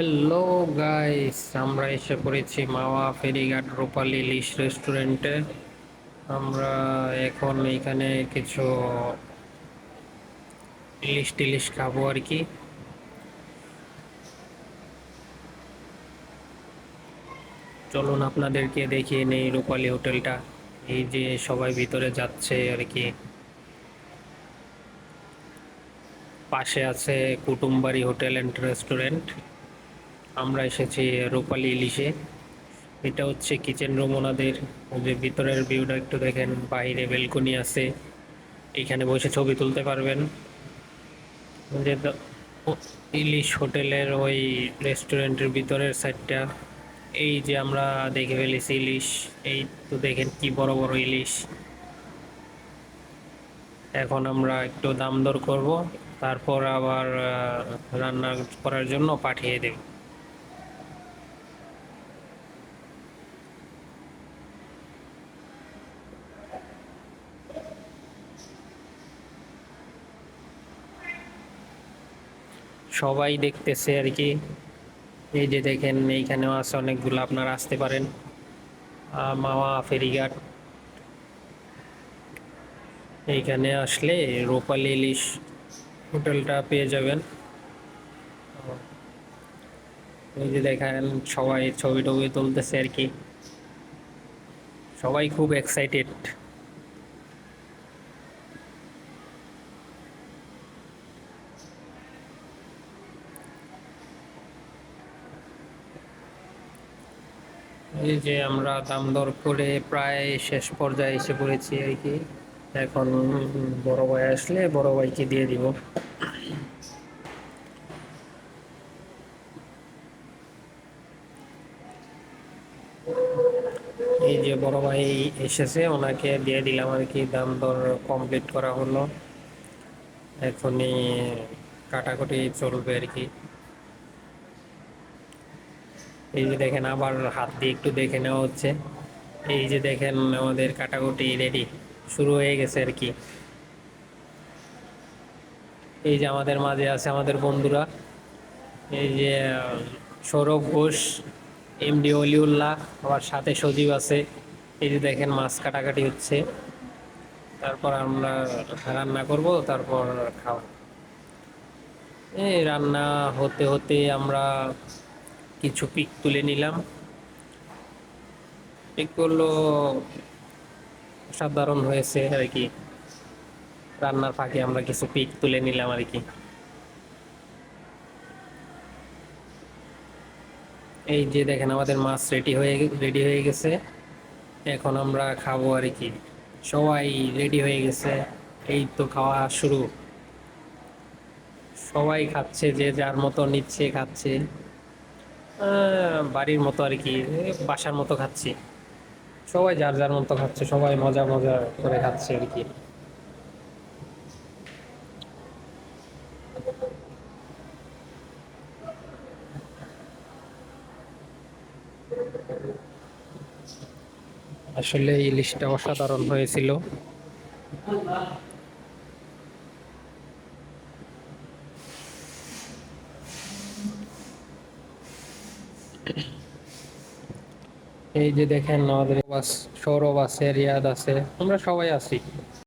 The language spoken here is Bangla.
হ্যালো গাইস আমরা এসে পড়েছি মাওয়া ফেরিঘাট রূপালী ইলিশ রেস্টুরেন্টে আমরা এখন এখানে কিছু ইলিশ টিলিশ খাব আর কি। চলুন আপনাদেরকে দেখিয়ে নেই রূপালী হোটেলটা। এই যে সবাই ভিতরে যাচ্ছে আর কি। পাশে আছে কুটুমবাড়ি হোটেল অ্যান্ড রেস্টুরেন্ট আমরা এসেছি রূপালী ইলিশে। এটা হচ্ছে কিচেন রুম ওনাদের। যে ভিতরের ভিউটা একটু দেখেন, বাইরে বেলকনি আছে। এখানে বসে ছবি তুলতে পারবেন। যে ইলিশ হোটেলের ওই রেস্টুরেন্টের ভিতরের সাইডটা। এই যে আমরা দেখে ফেলেছি ইলিশ। এই তো দেখেন কি বড় বড় ইলিশ। এখন আমরা একটু দাম দর করব। তারপর আবার রান্না করার জন্য পাঠিয়ে দেব। সবাই দেখতেছে আর কি। এই যে দেখেন, এইখানেও আছে অনেকগুলো, আপনারা আসতে পারেন। মাওয়া ফেরিঘাট। এইখানে আসলে রূপালী ইলিশ হোটেলটা পেয়ে যাবেন। এই যে দেখেন, সবাই ছবি টবি তুলতেছে আর কি। সবাই খুব এক্সাইটেড এই যে আমরা দাম দর করে প্রায় শেষ পর্যায়ে এসে পড়েছি আর কি। এখন বড় ভাই আসলে বড় ভাইকে দিয়ে দিব। এই যে বড় ভাই এসেছে, ওনাকে দিয়ে দিলাম আর কি দাম দর কমপ্লিট করা হলো। এখনই কাটাকুটি চলবে আর কি। এই যে দেখেন আবার হাত দিয়ে একটু দেখে নেওয়া হচ্ছে। এই যে দেখেন আমাদের কাটাকুটি রেডি, শুরু হয়ে গেছে আর কি। এই যে আমাদের মাঝে আছে আমাদের বন্ধুরা। এই যে সৌরভ ঘোষ, এমডি অলিউল্লাহ, আবার সাথে সজীব আছে। এই যে দেখেন মাছ কাটাকাটি হচ্ছে। তারপর আমরা রান্না করব, তারপর খাওয়া। এই রান্না হতে হতে আমরা কিছু পিক তুলে নিলাম। পিকগুলো সাধারণ হয়েছে আর কি। রান্নার ফাঁকে আমরা কিছু পিক তুলে নিলাম আর কি। এই যে দেখেন আমাদের মাছ রেডি হয়ে রেডি হয়ে গেছে। এখন আমরা খাব আর কি। সবাই রেডি হয়ে গেছে। এই তো খাওয়া শুরু। সবাই খাচ্ছে, যে যার মতো নিচ্ছে খাচ্ছে। বাড়ির মতো আর কি বাসার মতো খাচ্ছি। সবাই যার যার মতো খাচ্ছে, সবাই মজা মজা করে খাচ্ছে আর কি। আসলে ইলিশটা অসাধারণ হয়েছিল। এই যে দেখেন আমাদের সৌরভ আছে রিয়াদ আছে আমরা সবাই আছি।